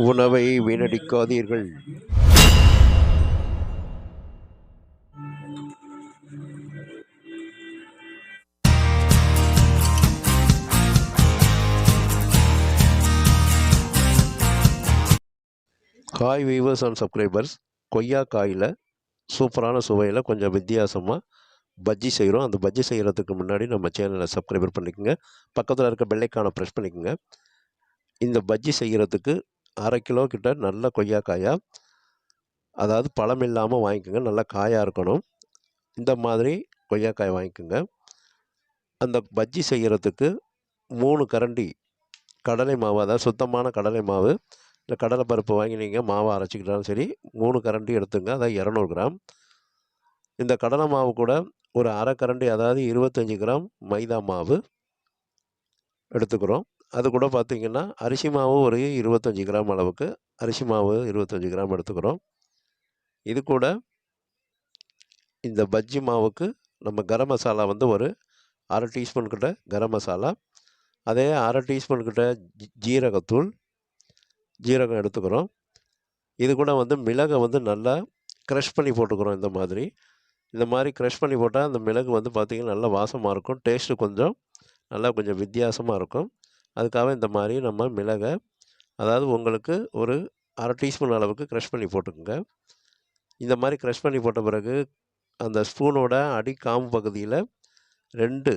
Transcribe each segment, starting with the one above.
உணவை வீணடிக்காதீர்கள். Hi viewers and subscribers கொய்யா காயில் சூப்பரான சுவையில் கொஞ்சம் வித்தியாசமாக பஜ்ஜி செய்கிறோம் அந்த பஜ்ஜி செய்கிறதுக்கு முன்னாடி நம்ம சேனலை சப்ஸ்கிரைபர் பண்ணிக்கோங்க. பக்கத்தில் இருக்க பெல்லைக்கான ப்ரெஸ் பண்ணிக்கோங்க. இந்த பஜ்ஜி செய்கிறதுக்கு அரை கிலோ கிட்ட நல்ல கொய்யாக்காயாக அதாவது பழம் இல்லாமல் வாங்கிக்கோங்க நல்லா காயாக இருக்கணும். இந்த மாதிரி கொய்யாக்காய் வாங்கிக்கோங்க. அந்த பஜ்ஜி செய்கிறதுக்கு மூணு கரண்டி கடலை மாவு அதாவது சுத்தமான கடலை மாவு இல்லை கடலை பருப்பு வாங்கி நீங்கள் மாவை அரைச்சிக்கிட்டாலும் சரி மூணு கரண்டி எடுத்துங்க அதாவது இரநூறு கிராம். இந்த கடலை மாவு கூட ஒரு அரை கரண்டி அதாவது இருபத்தஞ்சி கிராம் மைதா மாவு எடுத்துக்கிறோம். அது கூட பார்த்திங்கன்னா அரிசி மாவு ஒரு இருபத்தஞ்சி கிராம் அளவுக்கு அரிசி மாவு இருபத்தஞ்சி கிராம் எடுத்துக்கிறோம். இது கூட இந்த பஜ்ஜி மாவுக்கு நம்ம கரம் மசாலா வந்து ஒரு அரை டீஸ்பூன் கிட்ட கரம் மசாலா அதே அரை டீஸ்பூன் கிட்ட ஜீ- ஜீரகத்தூள் ஜீரகம் எடுத்துக்கிறோம். இது கூட வந்து மிளகை வந்து நல்லா க்ரஷ் பண்ணி போட்டுக்கிறோம் இந்த மாதிரி. இந்த மாதிரி க்ரஷ் பண்ணி போட்டால் அந்த மிளகு வந்து பார்த்திங்கன்னா நல்லா வாசமாக இருக்கும் டேஸ்ட்டு கொஞ்சம் நல்லா கொஞ்சம் வித்தியாசமாக இருக்கும். அதுக்காக இந்த மாதிரி நம்ம மிளகை அதாவது உங்களுக்கு ஒரு அரை டீஸ்பூன் அளவுக்கு க்ரஷ் பண்ணி போட்டுக்கோங்க. இந்த மாதிரி க்ரஷ் பண்ணி போட்ட பிறகு அந்த ஸ்பூனோட அடி காம்பு பகுதியில் ரெண்டு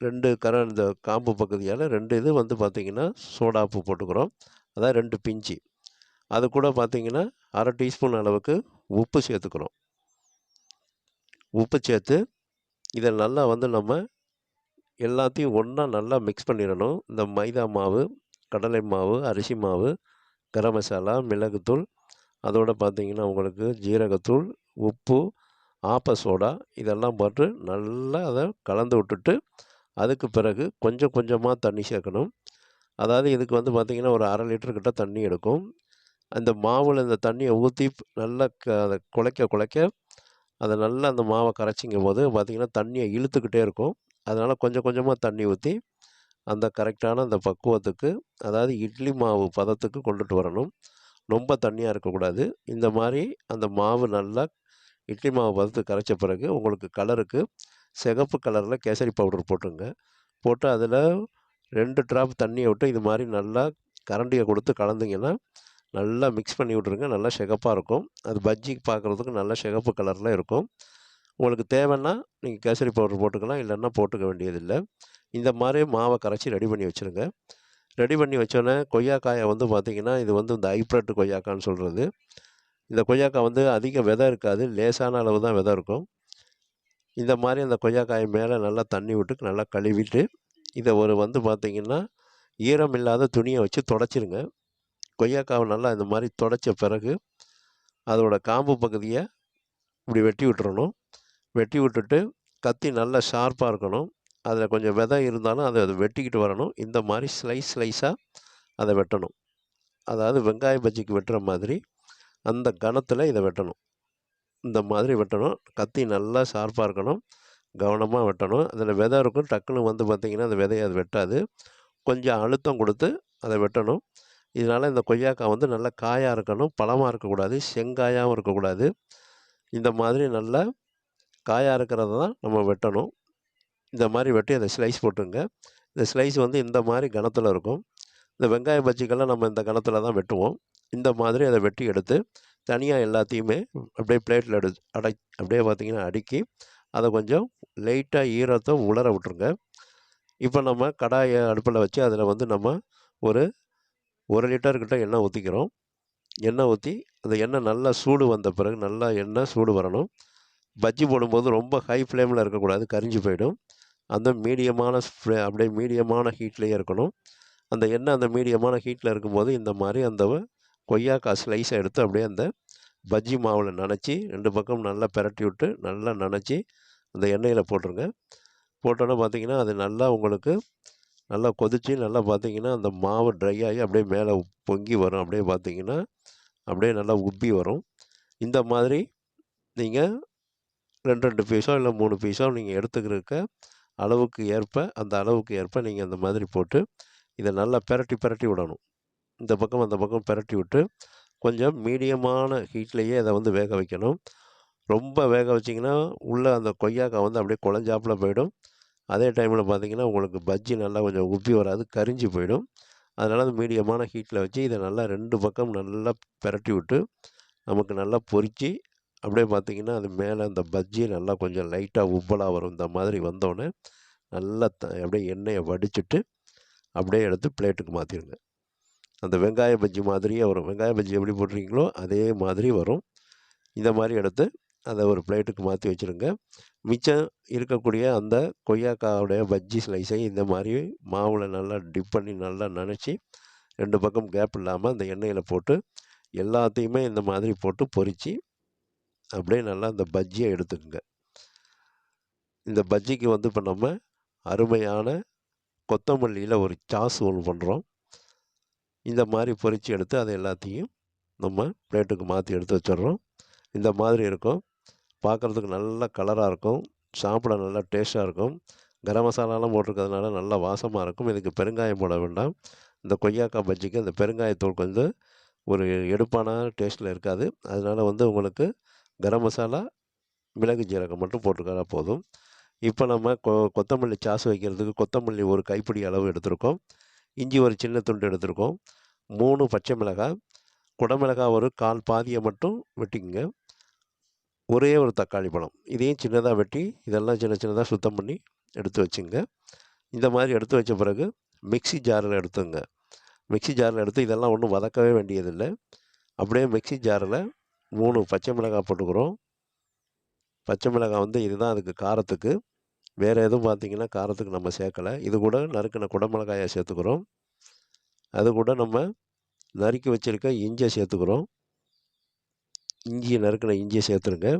ரெண்டு கர இந்த காம்பு பகுதியால் ரெண்டு இது வந்து பார்த்திங்கன்னா சோடாப்பு போட்டுக்கிறோம். அதான் ரெண்டு பிஞ்சு. அது கூட பார்த்திங்கன்னா அரை டீஸ்பூன் அளவுக்கு உப்பு சேர்த்துக்கிறோம். உப்பு சேர்த்து இதை நல்லா வந்து நம்ம எல்லாத்தையும் ஒன்றா நல்லா மிக்ஸ் பண்ணிடணும். இந்த மைதா மாவு கடலை மாவு அரிசி மாவு கரம் மசாலா மிளகுத்தூள் அதோடு பார்த்திங்கன்னா உங்களுக்கு ஜீரகத்தூள் உப்பு ஆப்ப சோடா இதெல்லாம் போட்டு நல்லா அதை கலந்து விட்டுட்டு அதுக்கு பிறகு கொஞ்சம் கொஞ்சமாக தண்ணி சேர்க்கணும். அதாவது இதுக்கு வந்து பார்த்திங்கன்னா ஒரு அரை லிட்டர் கிட்ட தண்ணி எடுக்கும். அந்த மாவில் இந்த தண்ணியை ஊற்றி நல்லா க அதை குழைக்க குழைக்க அதை நல்லா அந்த மாவை கரைச்சிங்கும் போது பார்த்திங்கன்னா தண்ணியை இழுத்துக்கிட்டே இருக்கும். அதனால் கொஞ்சம் கொஞ்சமாக தண்ணி ஊற்றி அந்த கரெக்டான அந்த பக்குவத்துக்கு அதாவது இட்லி மாவு பதத்துக்கு கொண்டுட்டு வரணும். ரொம்ப தண்ணியாக இருக்கக்கூடாது. இந்த மாதிரி அந்த மாவு நல்லா இட்லி மாவு பதத்துக்கு கரைச்ச பிறகு உங்களுக்கு கலருக்கு சிகப்பு கலரில் கேசரி பவுடர் போட்டுங்க போட்டு அதில் ரெண்டு ட்ராப் தண்ணியை விட்டு இது மாதிரி நல்லா கரண்டியை கொடுத்து கலந்தீங்கன்னா நல்லா மிக்ஸ் பண்ணி விட்ருங்க நல்லா சிகப்பாக இருக்கும். அது பஜ்ஜி பார்க்குறதுக்கு நல்லா சிகப்பு கலரில் இருக்கும். உங்களுக்கு தேவைன்னா நீங்கள் கேசரி பவுடர் போட்டுக்கலாம் இல்லைன்னா போட்டுக்க வேண்டியதில்லை. இந்த மாதிரி மாவை கரைச்சி ரெடி பண்ணி வச்சுருங்க. ரெடி பண்ணி வச்சோன்னே கொய்யாக்காயை வந்து பார்த்திங்கன்னா இது வந்து இந்த ஹைப்ரட் கொய்யாக்கான்னு சொல்கிறது இந்த கொய்யாக்காய் வந்து அதிக விதை இருக்காது லேசான அளவு தான் விதை இருக்கும். இந்த மாதிரி அந்த கொய்யாக்காய் மேலே நல்லா தண்ணி விட்டு நல்லா கழுவிட்டு இதை ஒரு வந்து பார்த்திங்கன்னா ஈரம் இல்லாத துணியை வச்சு தொடச்சிருங்க. கொய்யாக்காவை நல்லா இந்த மாதிரி தொடச்ச பிறகு அதோட காம்பு பகுதியை இப்படி வெட்டி விட்டுறணும். வெட்டி விட்டுட்டு கத்தி நல்லா ஷார்ப்பாக இருக்கணும். அதில் கொஞ்சம் விதை இருந்தாலும் அதை அதை வெட்டிக்கிட்டு வரணும். இந்த மாதிரி ஸ்லைஸ் ஸ்லைஸாக அதை வெட்டணும். அதாவது வெங்காய பஜ்ஜிக்கு வெட்டுற மாதிரி அந்த கணத்தில் இதை வெட்டணும். இந்த மாதிரி வெட்டணும். கத்தி நல்லா ஷார்ப்பாக இருக்கணும். கவனமாக வெட்டணும். அதில் விதை இருக்கும். டக்குன்னு வந்து பார்த்திங்கன்னா அந்த விதையை அது வெட்டாது. கொஞ்சம் அழுத்தம் கொடுத்து அதை வெட்டணும். இதனால் இந்த கொய்யாக்காய் வந்து நல்லா காயாக இருக்கணும். பழமாக இருக்கக்கூடாது. செங்காயாகவும் இருக்கக்கூடாது. இந்த மாதிரி நல்லா காயாக இருக்கிறத தான் நம்ம வெட்டணும். இந்த மாதிரி வெட்டி அதை ஸ்லைஸ் போட்டுருங்க. இந்த ஸ்லைஸ் வந்து இந்த மாதிரி கணத்தில் இருக்கும். இந்த வெங்காய பஜ்ஜிக்கெல்லாம் நம்ம இந்த கணத்தில் தான் வெட்டுவோம். இந்த மாதிரி அதை வெட்டி எடுத்து தனியாக எல்லாத்தையுமே அப்படியே பிளேட்டில் எடு அடை அப்படியே பார்த்தீங்கன்னா அடுக்கி அதை கொஞ்சம் லைட்டாக ஈரத்தை உலர விட்ருங்க இப்போ நம்ம கடாயை அடுப்பில் வச்சு அதில் வந்து நம்ம ஒரு ஒரு லிட்டர்கிட்ட எண்ணெய் ஊற்றிக்கிறோம் எண்ணெய் ஊற்றி அந்த எண்ணெய் நல்லா சூடு வந்த பிறகு நல்லா எண்ணெய் சூடு வரணும். பஜ்ஜி போடும்போது ரொம்ப ஹை ஃப்ளேமில் இருக்கக்கூடாது கரிஞ்சு போயிடும். அந்த மீடியமான ஃப்ளே அப்படியே மீடியமான ஹீட்லேயே இருக்கணும். அந்த எண்ணெய் அந்த மீடியமான ஹீட்டில் இருக்கும்போது இந்த மாதிரி அந்த கொய்யாக்காய் ஸ்லைஸை எடுத்து அப்படியே அந்த பஜ்ஜி மாவில் நனைச்சி ரெண்டு பக்கம் நல்லா பிரட்டி விட்டு நல்லா நனைச்சி அந்த எண்ணெயில் போட்டுருங்க. போட்டோன்னே பார்த்தீங்கன்னா அது நல்லா உங்களுக்கு நல்லா கொதித்து நல்லா பார்த்தீங்கன்னா அந்த மாவு ட்ரை ஆகி அப்படியே மேலே பொங்கி வரும். அப்படியே பார்த்தீங்கன்னா அப்படியே நல்லா உப்பி வரும். இந்த மாதிரி நீங்கள் ரெண்டு ரெண்டு பீஸோ இல்லை மூணு பீஸோ நீங்கள் எடுத்துக்கிறக்க அளவுக்கு ஏற்ப அந்த அளவுக்கு ஏற்ப நீங்கள் அந்த மாதிரி போட்டு இதை நல்லா பிரட்டி பிரட்டி விடணும். இந்த பக்கம் அந்த பக்கம் பிரட்டி விட்டு கொஞ்சம் மீடியமான ஹீட்லேயே அதை வந்து வேக வைக்கணும். ரொம்ப வேக வச்சிங்கன்னா உள்ளே அந்த கொய்யாக்காய் வந்து அப்படியே குழஞ்சாப்புல போயிடும். அதே டைமில் பார்த்தீங்கன்னா உங்களுக்கு பஜ்ஜி நல்லா கொஞ்சம் உப்பி வராது கரிஞ்சு போயிடும். அதனால் அந்த மீடியமான ஹீட்டில் வச்சு இதை நல்லா ரெண்டு பக்கம் நல்லா பிரட்டி விட்டு நமக்கு நல்லா பொறிச்சு அப்படியே பார்த்தீங்கன்னா அது மேலே அந்த பஜ்ஜி நல்லா கொஞ்சம் லைட்டாக உப்பலாக வரும். இந்த மாதிரி வந்தோடனே நல்லா த அப்படியே எண்ணெயை வடிச்சிட்டு அப்படியே எடுத்து பிளேட்டுக்கு மாற்றிடுங்க அந்த வெங்காய பஜ்ஜி மாதிரியே வரும். வெங்காய பஜ்ஜி எப்படி போடுறீங்களோ அதே மாதிரி வரும். இந்த மாதிரி எடுத்து அதை ஒரு பிளேட்டுக்கு மாற்றி வச்சுருங்க. மிச்சம் இருக்கக்கூடிய அந்த கொய்யாக்காவுடைய பஜ்ஜி ஸ்லைஸை இந்த மாதிரி மாவில் நல்லா டிப் பண்ணி நல்லா நனைச்சி ரெண்டு பக்கம் கேப் இல்லாமல் அந்த எண்ணெயில் போட்டு எல்லாத்தையுமே இந்த மாதிரி போட்டு பொறிச்சு அப்படியே நல்லா இந்த பஜ்ஜியை எடுத்துக்கோங்க. இந்த பஜ்ஜிக்கு வந்து இப்போ நம்ம அருமையான கொத்தமல்லியில் ஒரு சாஸ் ஒன்று பண்ணுறோம் இந்த மாதிரி பொரித்து எடுத்து அதை எல்லாத்தையும் நம்ம பிளேட்டுக்கு மாற்றி எடுத்து வச்சிடுறோம். இந்த மாதிரி இருக்கும். பார்க்குறதுக்கு நல்ல கலராக இருக்கும். சாப்பிட நல்லா டேஸ்ட்டாக இருக்கும். கரம் மசாலாலாம் போட்டிருக்கிறதுனால நல்லா வாசமாக இருக்கும். இதுக்கு பெருங்காயம் போட வேண்டாம். இந்த கொய்யாக்காய் பஜ்ஜிக்கு அந்த பெருங்காயத்தூள் கொஞ்சம் ஒரு எடுப்பான டேஸ்ட்டில் இருக்காது. அதனால் வந்து உங்களுக்கு கரம் மசாலா மிளகு ஜீரகம் மட்டும் போட்டுக்கிறா போதும். இப்போ நம்ம கொ கொத்தமல்லி சாஸ் வைக்கிறதுக்கு கொத்தமல்லி ஒரு கைப்பிடி அளவு எடுத்திருக்கோம். இஞ்சி ஒரு சின்ன துண்டு எடுத்திருக்கோம். மூணு பச்சை மிளகாய் குடமிளகாய் ஒரு கால் பாதியை மட்டும் வெட்டிக்கங்க. ஒரே ஒரு தக்காளி பழம். இதையும் சின்னதாக வெட்டி இதெல்லாம் சின்ன சின்னதாக சுத்தம் பண்ணி எடுத்து வச்சுங்க இந்த மாதிரி எடுத்து வச்ச பிறகு மிக்ஸி ஜாரில் எடுத்துங்க மிக்ஸி ஜாரில் எடுத்து இதெல்லாம் ஒன்றும் வதக்கவே வேண்டியதில்லை. அப்படியே மிக்ஸி ஜாரில் மூணு பச்சை மிளகாய் போட்டுக்கிறோம். பச்சை மிளகாய் வந்து இதுதான் அதுக்கு காரத்துக்கு. வேறு எதுவும் பார்த்தீங்கன்னா காரத்துக்கு நம்ம சேர்க்கலை. இது கூட நறுக்கின குடமிளகாயை சேர்த்துக்கிறோம். அது கூட நம்ம நறுக்கி வச்சுருக்க இஞ்சியை சேர்த்துக்கிறோம். இஞ்சியை நறுக்கின இஞ்சியை சேர்த்துருங்க.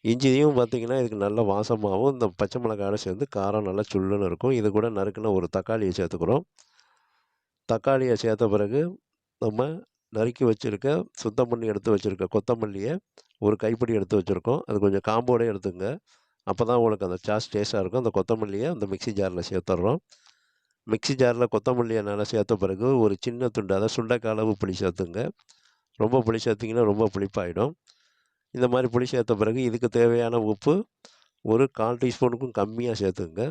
இஞ்சியும் பார்த்திங்கன்னா இதுக்கு நல்ல வாசமாகவும் இந்த பச்சை மிளகாயோட சேர்ந்து காரம் நல்லா சுள்ளுன்னு இருக்கும். இது கூட நறுக்கின ஒரு தக்காளியை சேர்த்துக்கிறோம். தக்காளியை சேர்த்த பிறகு நம்ம நறுக்கி வச்சுருக்க சுத்தம் பண்ணி எடுத்து வச்சுருக்க கொத்தமல்லியை ஒரு கைப்பிடி எடுத்து வச்சுருக்கோம். அது கொஞ்சம் காம்போடே எடுத்துங்க. அப்போ தான் உங்களுக்கு அந்த சாஸ் டேஸ்ட்டாக இருக்கும். அந்த கொத்தமல்லியை அந்த மிக்ஸி ஜாரில் சேர்த்துட்றோம் மிக்ஸி ஜாரில் கொத்தமல்லியை நல்லா சேர்த்த பிறகு ஒரு சின்ன துண்டு அதாவது சுண்டைக்காய் அளவு புளி சேர்த்துங்க. ரொம்ப புளி சேர்த்திங்கன்னா ரொம்ப புளிப்பாயிடும். இந்த மாதிரி புளி சேர்த்த பிறகு இதுக்கு தேவையான உப்பு ஒரு கால் டீஸ்பூனுக்கும் கம்மியாக சேர்த்துங்க.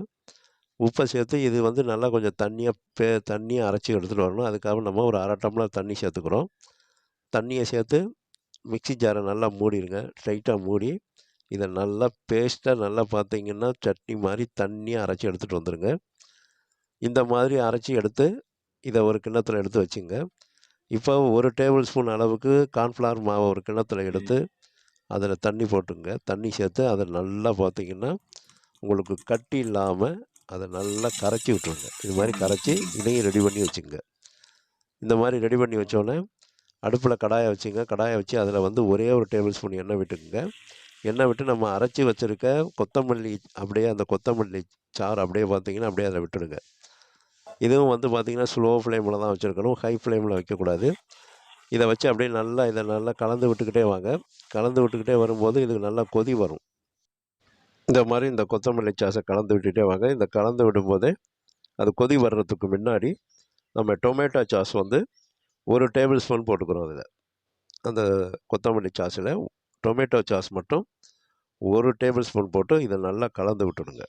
உப்பை சேர்த்து இது வந்து நல்லா கொஞ்சம் தண்ணியாக பே தண்ணியை அரைச்சி எடுத்துகிட்டு வரணும். அதுக்காக நம்ம ஒரு அரை டம்ளர் தண்ணி சேர்த்துக்கிறோம். தண்ணியை சேர்த்து மிக்ஸி ஜாரை நல்லா மூடிடுங்க. டைட்டாக மூடி இதை நல்லா பேஸ்ட்டாக நல்லா பார்த்தீங்கன்னா சட்னி மாதிரி தண்ணியாக அரைச்சி எடுத்துகிட்டு வந்துடுங்க இந்த மாதிரி அரைச்சி எடுத்து இதை ஒரு கிண்ணத்தில் எடுத்து வச்சுங்க. இப்போ ஒரு டேபிள் ஸ்பூன் அளவுக்கு கார்ன்ஃப்ளவர் மாவை ஒரு கிண்ணத்தில் எடுத்து அதில் தண்ணி போட்டுங்க. தண்ணி சேர்த்து அதை நல்லா பார்த்தீங்கன்னா உங்களுக்கு கட்டி இல்லாமல் அதை நல்லா கரைச்சி விட்ருங்க இது மாதிரி கரைச்சி இதையும் ரெடி பண்ணி வச்சுங்க. இந்த மாதிரி ரெடி பண்ணி வச்சோடனே அடுப்பில் கடாயை வச்சுங்க. கடாயை வச்சு அதில் வந்து ஒரே ஒரு டேபிள் ஸ்பூன் எண்ணெய் விட்டுக்குங்க. எண்ணெய் விட்டு நம்ம அரைச்சி வச்சுருக்க கொத்தமல்லி அப்படியே அந்த கொத்தமல்லி சாறு அப்படியே பார்த்தீங்கன்னா அப்படியே அதில் விட்டுடுங்க. இதுவும் வந்து பார்த்திங்கன்னா ஸ்லோ ஃப்ளேமில் தான் வச்சுருக்கணும். ஹை ஃப்ளேமில் வைக்கக்கூடாது. இதை வச்சு அப்படியே நல்லா இதை நல்லா கலந்து விட்டுக்கிட்டே வாங்க. கலந்து விட்டுக்கிட்டே வரும்போது இதுக்கு நல்லா கொதி வரும். இந்த மாதிரி இந்த கொத்தமல்லி சாஸை கலந்து விட்டுட்டே வாங்க. இந்த கலந்து விடும்போதே அது கொதி வர்றதுக்கு முன்னாடி நம்ம டொமேட்டோ சாஸ் வந்து ஒரு டேபிள் ஸ்பூன் போட்டுக்கிறோம் அதில். அந்த கொத்தமல்லி சாஸில் டொமேட்டோ சாஸ் மட்டும் ஒரு டேபிள் ஸ்பூன் போட்டு இதை நல்லா கலந்து விட்டுடுங்க.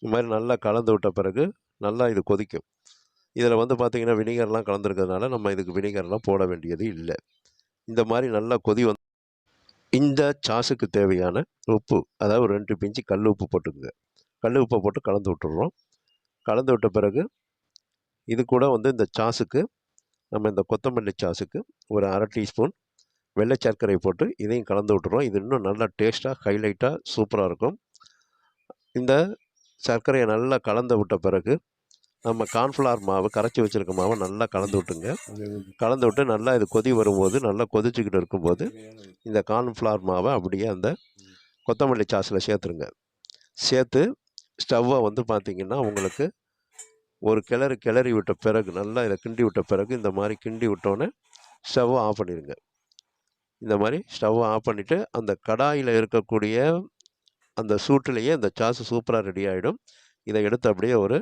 இது மாதிரி நல்லா கலந்து விட்ட பிறகு நல்லா இது கொதிக்கும். இதில் வந்து பார்த்திங்கன்னா வினிகர்லாம் கலந்துருக்கிறதுனால நம்ம இதுக்கு வினிகர்லாம் போட வேண்டியது இல்லை. இந்த மாதிரி நல்லா கொதி வந்து இந்த சாஸுக்கு தேவையான உப்பு அதாவது ஒரு ரெண்டு பிஞ்சு கல் உப்பு போட்டுக்குங்க. கல் உப்பை போட்டு கலந்து விட்டுடுறோம் கலந்து விட்ட பிறகு இது கூட வந்து இந்த சாஸுக்கு நம்ம இந்த கொத்தமல்லி சாஸுக்கு ஒரு அரை டீஸ்பூன் வெள்ளை சர்க்கரை போட்டு இதையும் கலந்து விட்டுறோம். இது இன்னும் நல்லா டேஸ்ட்டாக ஹைலைட்டாக சூப்பராக இருக்கும். இந்த சர்க்கரையை நல்லா கலந்து விட்ட பிறகு நம்ம கார்ன்ஃப்ளவர் மாவு கரைச்சி வச்சுருக்க மாவை நல்லா கலந்து விட்டுங்க. கலந்து விட்டு நல்லா இது கொதி வரும்போது நல்லா கொதிச்சுக்கிட்டு இருக்கும்போது இந்த கார்ன்ஃப்ளவர் மாவை அப்படியே அந்த கொத்தமல்லி சாஸில் சேர்த்துருங்க. சேர்த்து ஸ்டவ்வை வந்து பார்த்திங்கன்னா உங்களுக்கு ஒரு கிளறு கிளறி விட்ட பிறகு நல்லா இதை கிண்டி விட்ட பிறகு இந்த மாதிரி கிண்டி விட்டோன்னே ஸ்டவ்வை ஆஃப் பண்ணிடுங்க. இந்த மாதிரி ஸ்டவ்வை ஆஃப் பண்ணிவிட்டு அந்த கடாயில் இருக்கக்கூடிய அந்த சூட்டிலேயே அந்த சாஸு சூப்பராக ரெடி ஆகிடும் இதை எடுத்து அப்படியே ஒரு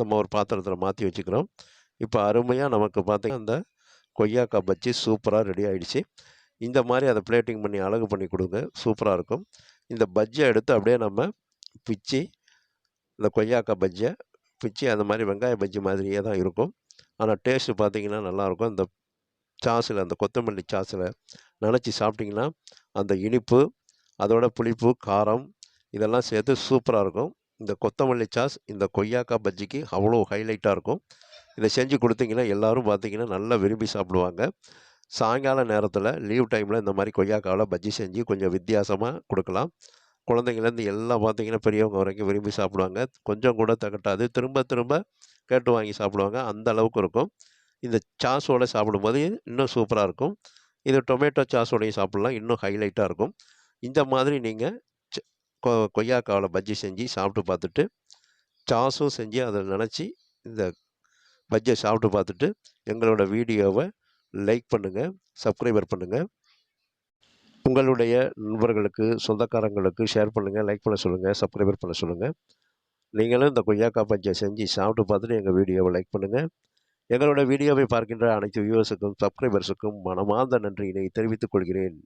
நம்ம ஒரு பாத்திரத்தில் மாற்றி வச்சுக்கிறோம். இப்போ அருமையாக நமக்கு பார்த்தீங்கன்னா அந்த கொய்யாக்காய் பஜ்ஜி சூப்பராக ரெடி ஆகிடுச்சு இந்த மாதிரி அதை பிளேட்டிங் பண்ணி அழகு பண்ணி கொடுங்க. சூப்பராக இருக்கும். இந்த பஜ்ஜியை எடுத்து அப்படியே நம்ம பிச்சு இந்த கொய்யாக்காய் பஜ்ஜை பிச்சு அந்த மாதிரி வெங்காய பஜ்ஜி மாதிரியே தான் இருக்கும். ஆனால் டேஸ்ட்டு பார்த்தீங்கன்னா நல்லாயிருக்கும் இந்த சாஸில் அந்த கொத்தமல்லி சாஸில் நினச்சி சாப்பிட்டிங்கன்னா அந்த இனிப்பு அதோட புளிப்பு காரம் இதெல்லாம் சேர்த்து சூப்பராக இருக்கும். இந்த கொத்தமல்லி சாஸ் இந்த கொய்யாக்காய் பஜ்ஜிக்கு அவ்வளோ ஹைலைட்டாக இருக்கும். இதை செஞ்சு கொடுத்தீங்கன்னா எல்லோரும் பார்த்தீங்கன்னா நல்லா விரும்பி சாப்பிடுவாங்க. சாயங்கால நேரத்தில் லீவ் டைமில் இந்த மாதிரி கொய்யாக்காவில் பஜ்ஜி செஞ்சு கொஞ்சம் வித்தியாசமாக கொடுக்கலாம். குழந்தைங்கலேருந்து எல்லாம் பார்த்தீங்கன்னா பெரியவங்க வரைக்கும் விரும்பி சாப்பிடுவாங்க. கொஞ்சம் கூட தகட்டாது. திரும்ப திரும்ப கேட்டு வாங்கி சாப்பிடுவாங்க. அந்த அளவுக்கு இருக்கும். இந்த சாஸோடு சாப்பிடும்போது இன்னும் சூப்பராக இருக்கும். இது டொமேட்டோ சாஸோடையும் சாப்பிட்லாம். இன்னும் ஹைலைட்டாக இருக்கும். இந்த மாதிரி நீங்கள் கொ கொய்யாக்காவில் பஜ்ஜி செஞ்சு சாப்பிட்டு பார்த்துட்டு சாஸும் செஞ்சு அதை நினச்சி இந்த பஜ்ஜை சாப்பிட்டு பார்த்துட்டு எங்களோட வீடியோவை லைக் பண்ணுங்கள் சப்ஸ்கிரைபர் பண்ணுங்கள் உங்களுடைய நண்பர்களுக்கு சொந்தக்காரங்களுக்கு ஷேர் பண்ணுங்கள் லைக் பண்ண சொல்லுங்கள் சப்ஸ்கிரைபர் பண்ண சொல்லுங்கள் நீங்களும் இந்த கொய்யாக்காய் பஞ்சை செஞ்சு சாப்பிட்டு பார்த்துட்டு எங்கள் வீடியோவை லைக் பண்ணுங்கள் எங்களோட வீடியோவை பார்க்கின்ற அனைத்து வியூவர்ஸுக்கும் சப்ஸ்கிரைபர்ஸுக்கும் மனமார்ந்த நன்றியினை தெரிவித்துக் கொள்கிறேன்.